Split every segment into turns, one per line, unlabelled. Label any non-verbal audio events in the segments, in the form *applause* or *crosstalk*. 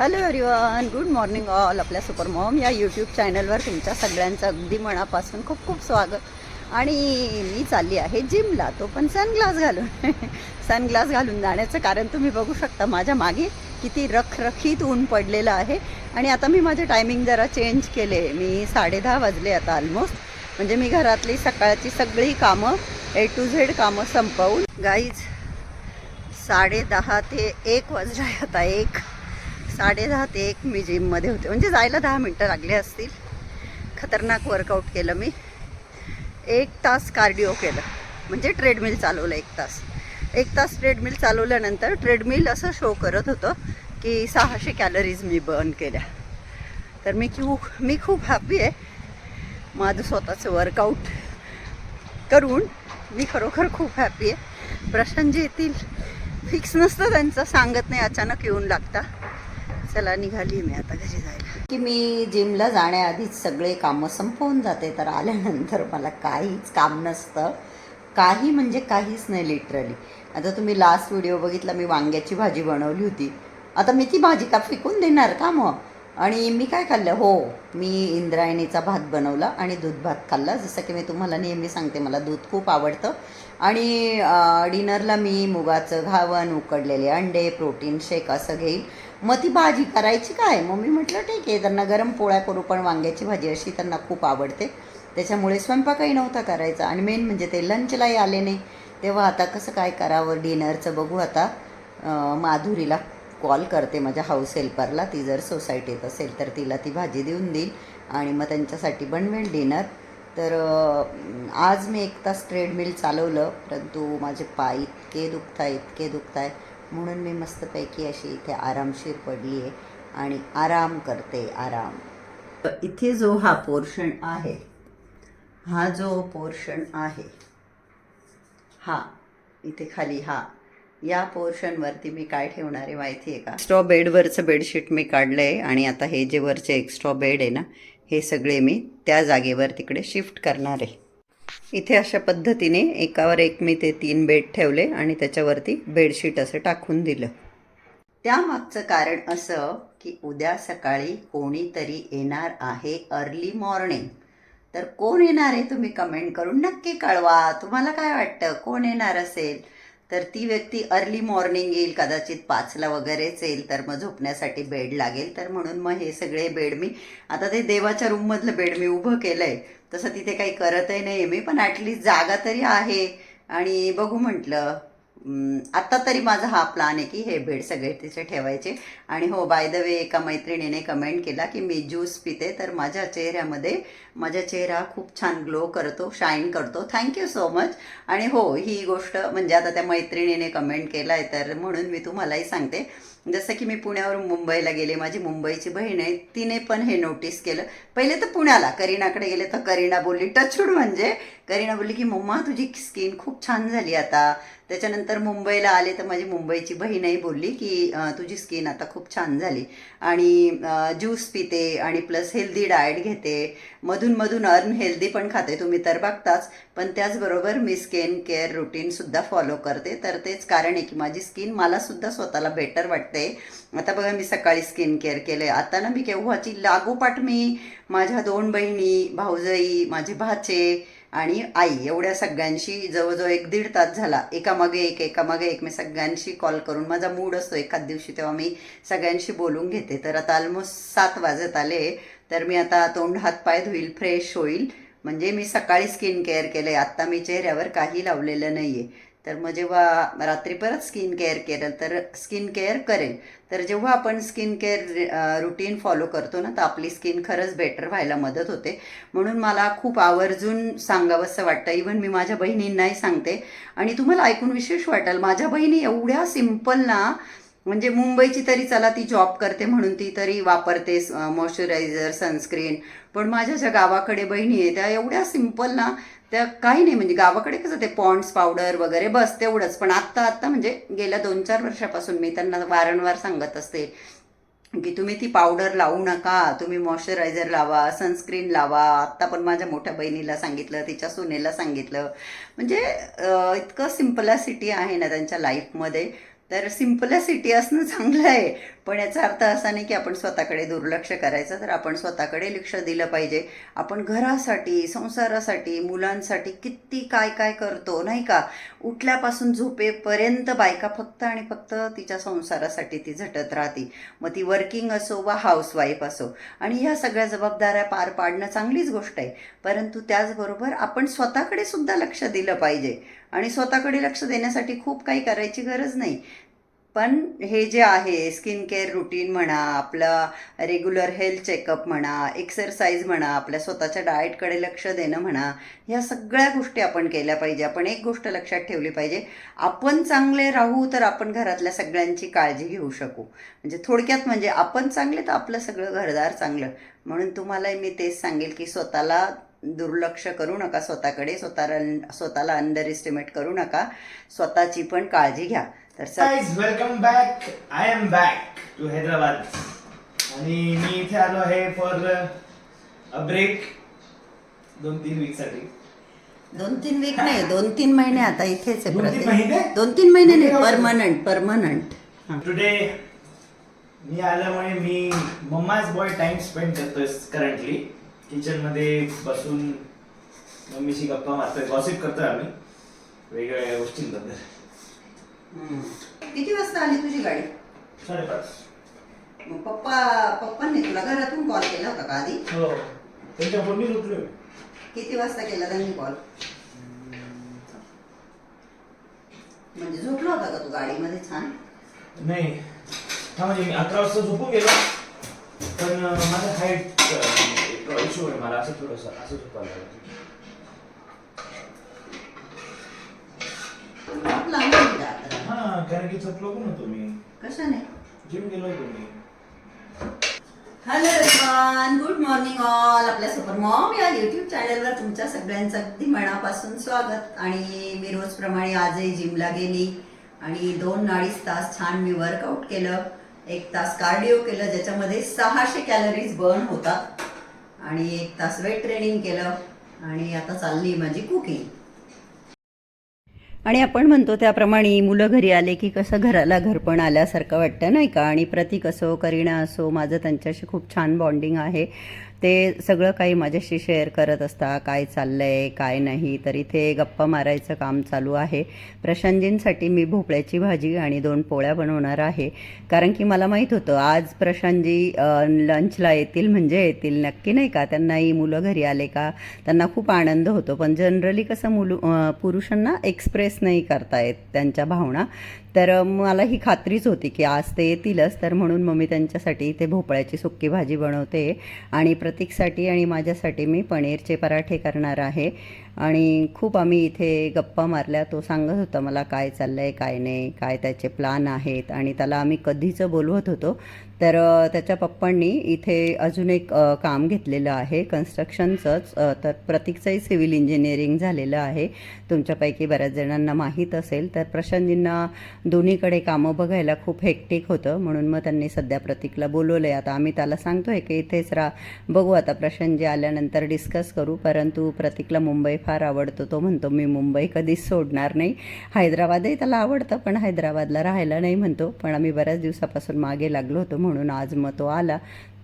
Hello everyone good morning all आपल्या super mom या YouTube चॅनलवर तुमच्या सगळ्यांचं अगदी मनापासून खूप खूप स्वागत. आणि मी चालली आहे जिमला तो पण सनग्लास घालून. *laughs* सनग्लास घालून जाण्याचं कारण तुम्ही बघू शकता माझ्या मागे किती रखरखीत ऊन पडलेलं आहे. आणि आता मी माझे टायमिंग जरा चेंज केले. मी साडेदहा वाजले आता ऑलमोस्ट म्हणजे मी घरातली सकाळची सगळी कामं ए टू झेड कामं संपवून. गाईज साडे दहा ते एक वाजले आहे आता एक. साडे दहा ते एक मी जिममध्ये होते. म्हणजे जायला दहा मिनटं लागले असतील. खतरनाक वर्कआउट केलं मी. एक तास कार्डिओ केलं. म्हणजे ट्रेडमिल चालवलं एक तास. एक तास ट्रेडमिल चालवल्यानंतर ट्रेडमिल असं शो करत होतं की सहाशे कॅलरीज मी बर्न केल्या. तर मी खूप मी खूप हॅपी आहे. माझं स्वतःचं वर्कआउट करून मी खरोखर खूप हॅपी आहे. प्रशांत येतील फिक्स नसतं त्यांचं सांगत नाही अचानक येऊन लागता. चला निघाली मी आता घरी जायला. की मी जिमला जाण्याआधीच सगळे कामं संपवून जाते तर आल्यानंतर मला काहीच काम नसतं. काही म्हणजे काहीच नाही लिटरली आता तुम्ही लास्ट व्हिडिओ बघितला मी वांग्याची भाजी बनवली होती. आता मी ती भाजी का फेकून देणार का मग? आणि मी काय खाल्लं? हो मी इंद्रायणीचा भात बनवला आणि दूध भात खाल्ला. जसं की मी तुम्हाला नेहमी सांगते मला दूध खूप आवडतं. आणि डिनरला मी मुगाचं घावण उकडलेले अंडे प्रोटीन शेक असं घेईल. मग ती भाजी करायची काय? मग मी म्हटलं ठीक आहे त्यांना गरम पोळ्या करू पण वांग्याची भाजी अशी त्यांना खूप आवडते. त्याच्यामुळे स्वयंपाकही नव्हता करायचा. आणि मेन म्हणजे ते लंचलाही आले नाही. तेव्हा आता कसं काय करावं? डिनरचं बघू आता. माधुरीला कॉल करते माझ्या हाऊस हेल्परला ती जर सोसायटीत असेल तर तिला ती भाजी देऊन देईल. आणि मग त्यांच्यासाठी बनवेल डिनर तर आज मी एक तास ट्रेडमिल चालवलं. परंतु माझे पाय इतके दुखत आहे इतके दुखत आहे म्हणून मी मस्तपैकी अशी इथे आरामशीर पडली आहे आणि आराम करते आराम. इथे जो हा पोर्शन आहे हा जो पोर्शन आहे हा इथे खाली हा या पोर्शनवरती मी काय ठेवणार आहे माहिती आहे का एक्स्ट्रा बेडवरचं बेडशीट मी काढलं आहे आणि आता हे जे वरचे एक्स्ट्रा बेड आहे ना हे सगळे मी त्या जागेवर तिकडे शिफ्ट करणार आहे. इथे अशा पद्धतीने एकावर एक मी ते तीन बेड ठेवले आणि त्याच्यावरती बेडशीट असं टाकून दिलं. त्यामागचं कारण असं की उद्या सकाळी कोणीतरी येणार आहे अर्ली मॉर्निंग तर कोण येणार आहे तुम्ही कमेंट करून नक्की कळवा. तुम्हाला काय वाटतं? कोण येणार असेल? तर ती व्यक्ती अर्ली मॉर्निंग येईल कदाचित पाचला वगैरेच येईल तर मग झोपण्यासाठी बेड लागेल. तर म्हणून मग हे सगळे बेड मी आता ते देवाच्या रूममधलं बेड मी उभं केलं आहे तसं तिथे काही करतही नाही मी पण ॲटलिस्ट जागा तरी आहे. आणि बघू म्हटलं आत्ता तरी माझा हा प्लान आहे की हे बेड सगळे तिथे ठेवायचे. आणि हो बाय द वे एका मैत्रिणीने कमेंट केला की मी ज्यूस पिते तर माझ्या चेहऱ्यामध्ये माझा चेहरा खूप छान ग्लो करतो शाईन करतो. थँक्यू सो मच आणि हो ही गोष्ट म्हणजे आता त्या मैत्रिणीने कमेंट केला आहे तर म्हणून मी तुम्हालाही सांगते. जसं की मी पुण्यावरून मुंबईला गेले माझी मुंबईची बहीण आहे तिने पण हे नोटीस केलं. पहिले तर पुण्याला करीनाकडे गेले तर करीना बोलली टचूड म्हणजे करीना बोलली की मम्मा तुझी स्किन खूप छान झाली आता. त्याच्यानंतर मुंबईला आले तर माझी मुंबईची बहीणही बोलली की तुझी स्किन आता खूप छान झाली. आणि ज्यूस पिते आणि प्लस हेल्दी डाएट घेते. मधून मधून हेल्दी पण खाते. तुम्ही तर बघताच. पण त्याचबरोबर मी स्किन केअर रुटीनसुद्धा फॉलो करते. तर तेच कारण आहे की माझी स्किन मलासुद्धा स्वतःला बेटर वाटते. आता बघा मी सकाळी स्किन केअर केलं आहे आता ना मी केव्हाची लागोपाठ मी माझ्या दोन बहिणी भाऊजाई माझे भाचे आणि आई एवढ्या सगळ्यांशी जवळजवळ एक दीड तास झाला. एकामागे एक एकामागे एक. मी सगळ्यांशी कॉल करून माझा मूड असतो. एखाद दिवशी तेव्हा मी सगळ्यांशी बोलून घेते. तर आता ऑलमोस्ट सात वाजत आले. तर मी आता तोंड हात पाय धुईल फ्रेश होईल. म्हणजे मी सकाळी स्किन केअर केलं आहे आत्ता मी चेहऱ्यावर काही लावलेलं नाही आहे तर मग जेव्हा रात्री परत स्किन केअर केलं तर स्किन केअर करेल तर जेव्हा आपण स्किन केअर रुटीन फॉलो करतो ना तर आपली स्किन खरंच बेटर व्हायला मदत होते. म्हणून मला खूप आवर्जून सांगावंसं वाटतं. इव्हन मी माझ्या बहिणींनाही सांगते. आणि तुम्हाला ऐकून विशेष वाटेल माझ्या बहिणी एवढ्या सिंपल ना म्हणजे मुंबईची तरी चला ती जॉब करते म्हणून ती तरी वापरते मॉइश्चरायझर सनस्क्रीन पण माझ्या ज्या गावाकडे बहिणी आहे त्या एवढ्या सिंपल ना त्या काही नाही. म्हणजे गावाकडे कसं ते पॉन्ड्स पावडर वगैरे बस तेवढंच. पण आत्ता आत्ता म्हणजे गेल्या दोन चार वर्षापासून मी त्यांना वारंवार सांगत असते की तुम्ही ती पावडर लावू नका. तुम्ही मॉइश्चरायझर लावा सनस्क्रीन लावा. आत्ता पण माझ्या मोठ्या बहिणीला सांगितलं तिच्या सुनेला सांगितलं. म्हणजे इतकं सिम्पलॅसिटी आहे ना त्यांच्या लाईफमध्ये तर सिम्पलसिटी असणं चांगलं आहे. पण याचा अर्थ असा नाही की आपण स्वतःकडे दुर्लक्ष करायचं तर आपण स्वतःकडे लक्ष दिलं पाहिजे. आपण घरासाठी संसारासाठी मुलांसाठी किती काय काय करतो नाही का? उठल्यापासून झोपेपर्यंत बायका फक्त आणि फक्त तिच्या संसारासाठी ती झटत राहते. मग ती वर्किंग असो वा हाऊसवाईफ असो. आणि ह्या सगळ्या जबाबदाऱ्या पार पाडणं चांगलीच गोष्ट आहे. परंतु त्याचबरोबर आपण स्वतःकडे सुद्धा लक्ष दिलं पाहिजे. आणि स्वतःकडे लक्ष देण्यासाठी खूप काही करायची गरज नाही. पण हे जे आहे स्किन केअर रुटीन म्हणा आपला रेग्युलर हेल्थ चेकअप म्हणा एक्सरसाइज म्हणा आपल्या स्वतःच्या डाएटकडे लक्ष देणं म्हणा ह्या सगळ्या गोष्टी आपण केल्या पाहिजे. आपण एक गोष्ट लक्षात ठेवली पाहिजे. आपण चांगले राहू तर आपण घरातल्या सगळ्यांची काळजी घेऊ शकू. म्हणजे थोडक्यात म्हणजे आपण चांगले तर आपलं सगळं घरदार चांगलं. म्हणून तुम्हालाही मी तेच सांगेल की स्वतःला दुर्लक्ष करू नका स्वतःकडे. स्वतःला स्वतःला अंडर एस्टिमेट करू नका. स्वतःची पण काळजी घ्या.
Guys welcome back I am back to Hyderabad आणि मी इथे आलो आहे फॉर अ ब्रेक दोन तीन वीकसाठी.
दोन तीन वीक नाही दोन तीन महिने आता इथेच आहे
दोन तीन महिने?
दोन तीन महिने नाही? परमनंट परमनंट
टुडे मी आल्यामुळे मी मम्माच बॉय टाइम स्पेंड करतोय करंटली किचनमध्ये बसून मम्मीशी गप्पा मारतोय गॉसिप करतोय आम्ही. वेगवेगळ्या गोष्टींबद्दल.
किती वाजता आली तुझी गाडी?
साडेपाच.
मग पप्पा पप्पांनी तुला घरातून कॉल केला होता का आधी?
हो. त्यांच्या फोननी उठलोय
किती वाजता केला त्यांनी कॉल म्हणजे झोपला होता का तू गाडीमध्ये छान?
नाही. हा म्हणजे मी अकरा वाजता झोपून गेलो. पण अं, माझा हाईट इश्यू आहे मला असं थोडंसं असं झोपायला लागलं.
खूप लांब आहे तुझ्या आता.
हा कारण की थकलो पण होतो मी.
कशाने?
जिम गेलो होतो मी.
Hello everyone good morning all आपल्या सुपर मॉम या युट्यूब चॅनलवर तुमच्या सगळ्यांचं अगदी मनापासून स्वागत. आणि मी रोजप्रमाणे आजही जिमला गेली आणि दोन अडीच तास छान मी वर्कआउट केलं. एक तास कार्डिओ केलं ज्याच्यामध्ये सहाशे कॅलरीज बर्न होतात. आणि एक तास वेट ट्रेनिंग केलं. आणि आता चालली माझी कुकिंग आणि आपण म्हणतो त्याप्रमाणे मुलं घरी आले की कसं घराला घरपण आल्यासारखं वाटतं नाही का? आणि प्रतीक असो करिणा असो माझं त्यांच्याशी खूप छान बॉन्डिंग आहे. ते सगळं काही माझ्याशी शेअर करत असता काय चाललं आहे काय नाही. तर इथे गप्पा मारायचं काम चालू आहे. प्रशांतजींसाठी मी भोपळ्याची भाजी आणि दोन पोळ्या बनवणार आहे. कारण की मला माहीत होतं आज प्रशांतजी लंचला येतील म्हणजे येतील. नक्की नाही का? त्यांनाही मुलं घरी आले का? त्यांना खूप आनंद होतो. पण जनरली कसं मुलं पुरुषांना एक्सप्रेस नाही करता येत त्यांच्या भावना. तर मला ही खात्रीच होती की आज ते येतीलच. तर म्हणून मग मी त्यांच्यासाठी इथे भोपळ्याची सुक्की भाजी बनवते. आणि प्र प्रतीकसाठी आणि माझ्यासाठी मी पनीरचे पराठे करणार आहे. आणि खूप आम्ही इथे गप्पा मारल्या. तो सांगत होता मला काय चाललं आहे काय नाही काय त्याचे प्लान आहेत आणि त्याला आम्ही कधीचं बोलवत होतो. तर त्याच्या पप्पांनी इथे अजून एक काम घेतलेलं आहे. कन्स्ट्रक्शनचंच तर प्रतीकचंही सिव्हिल इंजिनिअरिंग झालेलं आहे. तुमच्यापैकी बऱ्याच जणांना माहीत असेल तर प्रशांतजींना दोन्हीकडे कामं बघायला खूप हेक्टिक होतं. म्हणून मग त्यांनी सध्या प्रतीकला बोलवलं आहे आता आम्ही त्याला सांगतो आहे की इथेच राहा. बघू आता प्रशांतजी आल्यानंतर डिस्कस करू. परंतु प्रतीकला मुंबई फार आवडतो तो म्हणतो मी मुंबई कधीच सोडणार नाही. हैदराबादही त्याला आवडतं पण हैदराबादला राहायला नाही म्हणतो. पण आम्ही बऱ्याच दिवसापासून मागे लागलो होतो म्हणून आज मग तो आला.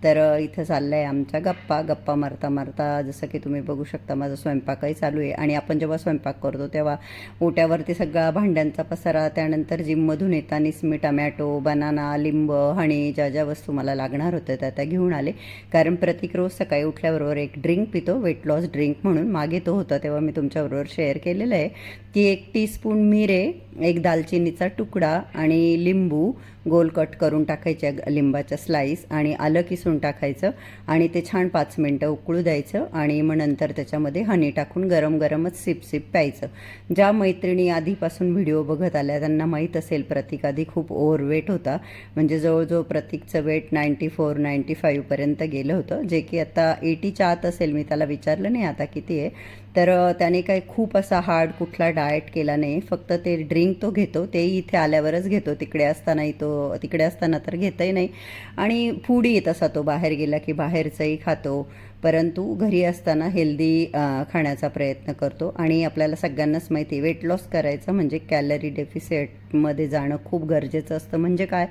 तर इथं चाललं आहे आमच्या गप्पा. गप्पा मारता मारता जसं की तुम्ही बघू शकता माझा स्वयंपाकही चालू आहे. आणि आपण जेव्हा स्वयंपाक करतो तेव्हा ओट्यावरती सगळा भांड्यांचा पसारा त्यानंतर जिममधून येतानीच मी टमॅटो बनाना लिंब हणी ज्या ज्या वस्तू मला लागणार होत्या त्या त्या घेऊन आले. कारण प्रत्येक रोज सकाळी उठल्याबरोबर एक ड्रिंक पितो वेट लॉस ड्रिंक म्हणून मागे तो होता तेव्हा मी तुमच्याबरोबर शेअर केलेलं आहे. की एक टीस्पून मिरे एक दालचिनीचा तुकडा आणि लिंबू गोल कट करून टाकायच्या लिंबाच्या स्लाईस आणि आलं किसून टाकायचं आणि ते छान पाच मिनटं उकळू द्यायचं आणि मग नंतर त्याच्यामध्ये हनी टाकून गरम गरमच सिप सिप प्यायचं. ज्या मैत्रिणी आधीपासून व्हिडिओ बघत आल्या त्यांना माहीत असेल प्रतीक आधी खूप ओव्हरवेट होता. म्हणजे जवळजवळ प्रतीकचं वेट नाईंटी फोर नाईंटी फाईव्हपर्यंत गेलं होतं. जे की आता एटीच्या आत असेल मी त्याला विचारलं नाही आता किती आहे. तर त्याने काही खूप असा हार्ड कुठला डाय डाएट केला नाही. फक्त ते ड्रिंक तो घेतो तेही इथे आल्यावरच घेतो. तिकडे असतानाही तो तिकडे असताना तर घेतही नाही. आणि फूडही तसा तो बाहेर गेला की बाहेरचंही खातो. परंतु घरी असताना हेल्दी खाण्याचा प्रयत्न करतो. आणि आपल्याला सगळ्यांनाच माहिती वेट लॉस करायचं म्हणजे कॅलरी डेफिसिटमध्ये जाणं खूप गरजेचं असतं. म्हणजे काय?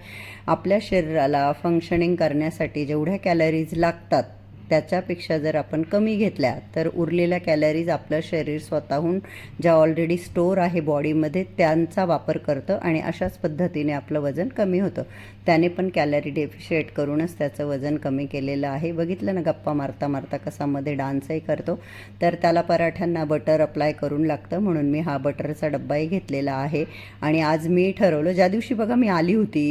आपल्या शरीराला फंक्शनिंग करण्यासाठी जेवढ्या कॅलरीज लागतात त्याच्यापेक्षा जर आपण कमी घेतल्या तर उरलेल्या कॅलरीज आपलं शरीर स्वतःहून ज्या ऑलरेडी स्टोअर आहे बॉडीमध्ये त्यांचा वापर करतं आणि अशाच पद्धतीने आपलं वजन कमी होतं. त्याने पण कॅलरी डेफिशिएट करूनच त्याचं वजन कमी केलेलं आहे. बघितलं ना गप्पा मारता मारता कसा मध्ये डान्सही करतो. तर त्याला पराठ्यांना बटर अप्लाय करून लागतं म्हणून मी हा बटरचा डब्बाही घेतलेला आहे. आणि आज मी ठरवलं ज्या दिवशी बघा मी आली होती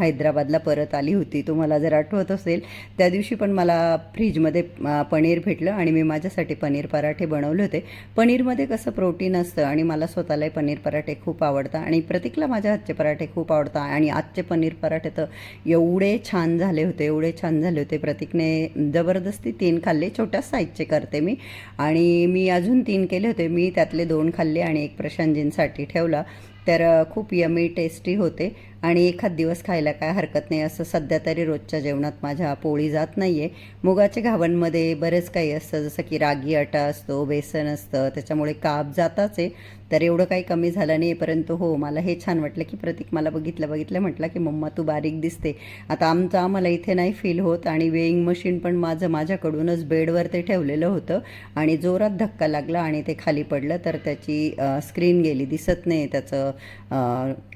हैदराबादला परत आली होती तुम्हाला जर आठवत असेल त्या दिवशी पण मला फ्री अं, पनीर भेटलं आणि मी माझ्यासाठी पनीर पराठे बनवले होते. पनीरमध्ये कसं प्रोटीन असतं आणि मला स्वतःलाही पनीर पराठे खूप आवडतात आणि प्रतीकला माझ्या हातचे पराठे खूप आवडतात आणि आजचे पनीर पराठे तर एवढे छान झाले होते एवढे छान झाले होते. प्रतीकने जबरदस्ती तीन खाल्ले छोट्या साईजचे करते मी. आणि मी अजून तीन केले होते. मी त्यातले दोन खाल्ले आणि एक प्रशांतजींसाठी ठेवला. तर खूप यमी टेस्टी होते. आणि एखाद दिवस खायला काय हरकत नाही. असं सध्या तरी रोजच्या जेवणात माझ्या पोळी जात नाही आहे मुगाच्या घावांमध्ये बरेच काही असतं जसं की रागी आटा असतो बेसन असतं त्याच्यामुळे काप जाताच आहे. तर एवढं काही कमी झालं नाही परंतु हो मला हे छान वाटलं की प्रतीक मला बघितलं बघितलं म्हटलं की मम्मा तू बारीक दिसते. आता आमचं आम्हाला इथे नाही फील होत आणि वेईंग मशीन पण माझं माझ्याकडूनच बेडवर ते ठेवलेलं होतं. आणि जोरात धक्का लागला आणि ते खाली पडलं तर त्याची स्क्रीन गेली दिसत नाही त्याचं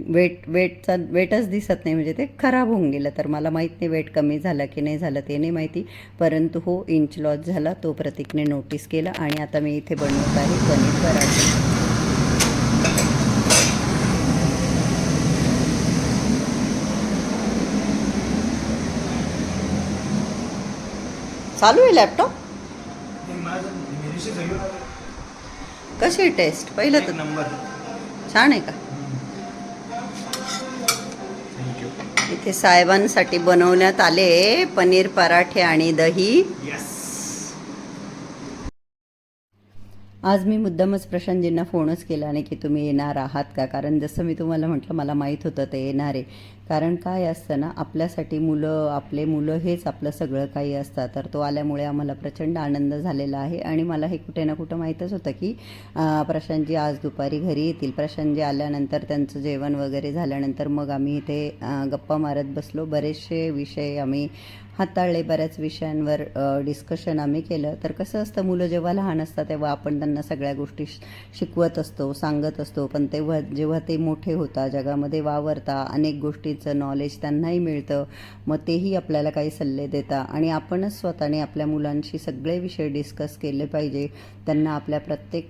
वेट वेटचा वेटच दिसत नाही म्हणजे ते खराब होऊन गेलं. तर मला माहीत नाही वेट कमी झालं की नाही झालं ते नाही माहिती. परंतु हो इंच लॉस झाला तो प्रतीकने नोटीस केला आणि आता मी इथे बनवत आहे पनीर पराठे. चालू आहे लॅपटॉप कशी टेस्ट पहिलं तर.
नंबर.
छान आहे का? इथे साहेबांसाठी बनवण्यात आले पनीर पराठे आणि दही. आज मी मुद्दामच प्रशांतजींना फोनच केला नाही की तुम्ही येणार आहात का? कारण जसं मी तुम्हाला म्हटलं मला माहीत होतं ते येणार. आहे कारण काय असतं ना आपल्यासाठी मुलं आपले मुलं हेच आपलं सगळं काही असतं. तर तो आल्यामुळे आम्हाला प्रचंड आनंद झालेला आहे. आणि मला हे कुठे ना कुठं माहीतच होतं की प्रशांतजी आज दुपारी घरी येतील. प्रशांतजी आल्यानंतर त्यांचं जेवण वगैरे झाल्यानंतर मग आम्ही इथे गप्पा मारत बसलो. बरेचसे विषय आम्ही हाताळले. बऱ्याच विषयांवर डिस्कशन आम्ही केलं. तर कसं असतं मुलं जेव्हा लहान असतात तेव्हा आपण त्यांना सगळ्या गोष्टी शिकवत असतो सांगत असतो. पण तेव्हा जेव्हा ते मोठे होतात जगामध्ये वावरता अनेक गोष्टी गोष्टीचं नॉलेज त्यांनाही मिळतं. मग तेही आपल्याला काही सल्ले देतात आणि आपणच स्वतःने आपल्या मुलांशी सगळे विषय डिस्कस केले पाहिजे. त्यांना आपल्या प्रत्येक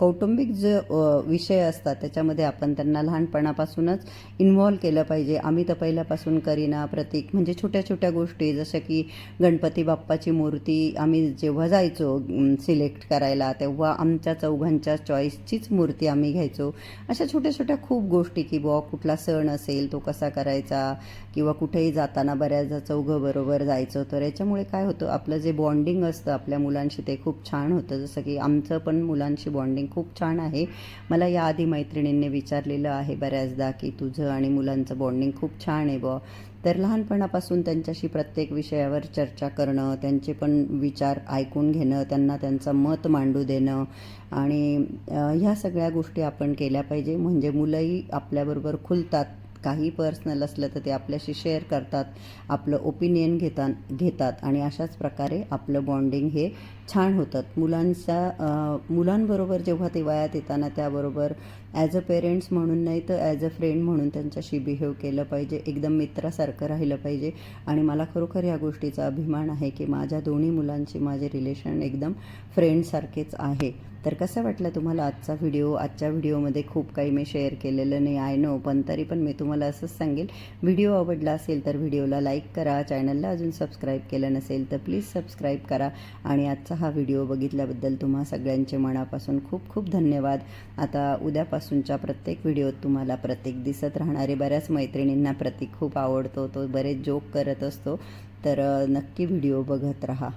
कौटुंबिक जे विषय असतात त्याच्यामध्ये आपण त्यांना लहानपणापासूनच इन्व्हॉल्व केलं पाहिजे. आम्ही तर पहिल्यापासून करीना प्रतीक म्हणजे छोट्या छोट्या गोष्टी जसं की गणपती बाप्पाची मूर्ती आम्ही जेव्हा जायचो सिलेक्ट करायला तेव्हा आमच्या चौघांच्या चॉईसचीच मूर्ती आम्ही घ्यायचो. अशा छोट्या छोट्या खूप गोष्टी की बुवा कुठला सण असेल तो कसा करायचा किंवा कुठेही जाताना बऱ्याचदा चौघं बरोबर जायचं तर याच्यामुळे काय होतं आपलं जे बॉन्डिंग असतं आपल्या मुलांशी ते खूप छान होतं. जसं की आमचं पण मुलांशी बॉन्डिंग खूप छान आहे. मला याआधी मैत्रिणींनी विचारलेलं आहे बऱ्याचदा की तुझं आणि मुलांचं बॉन्डिंग खूप छान आहे बुवा. तर लहानपणापासून त्यांच्याशी प्रत्येक विषयावर चर्चा करणं त्यांचे पण विचार ऐकून घेणं त्यांना त्यांचं मत मांडू देणं आणि ह्या सगळ्या गोष्टी आपण केल्या पाहिजे. म्हणजे मुलंही आपल्याबरोबर खुलतात. काही पर्सनल असलं तर ते आपल्याशी शेअर करतात आपलं ओपिनियन घेतात घेतात आणि अशाच प्रकारे आपलं बॉन्डिंग हे छान होतात मुलांच्या मुलांबरोबर जेव्हा ते वयात येताना त्याबरोबर ॲज अ पेरेंट्स म्हणून नाही तर ॲज अ फ्रेंड म्हणून त्यांच्याशी बिहेव केलं पाहिजे एकदम मित्रासारखं राहिलं पाहिजे. आणि मला खरोखर या गोष्टीचा अभिमान आहे की माझ्या दोन्ही मुलांची माझे रिलेशन एकदम फ्रेंडसारखेच आहे. तर कसं वाटलं तुम्हाला आजचा व्हिडिओ आजच्या व्हिडिओमध्ये खूप काही मी शेअर केलेलं नाही आय नो पण तरी पण मी तुम्हाला असंच सांगेल. व्हिडिओ आवडला असेल तर व्हिडिओला लाईक करा चॅनलला अजून सबस्क्राईब केलं नसेल तर प्लीज सबस्क्राईब करा. आणि आजचा हा व्हिडिओ बघितल्याबद्दल तुम्हा सगळ्यांचे मनापासून खूप खूप धन्यवाद. आता उद्यापासूनच्या प्रत्येक व्हिडिओत तुम्हाला प्रतीक दिसत राहणारे. बऱ्याच मैत्रिणींना प्रतीक खूप आवडतो तो बरेच जोक करत असतो. तर नक्की व्हिडिओ बघत राहा.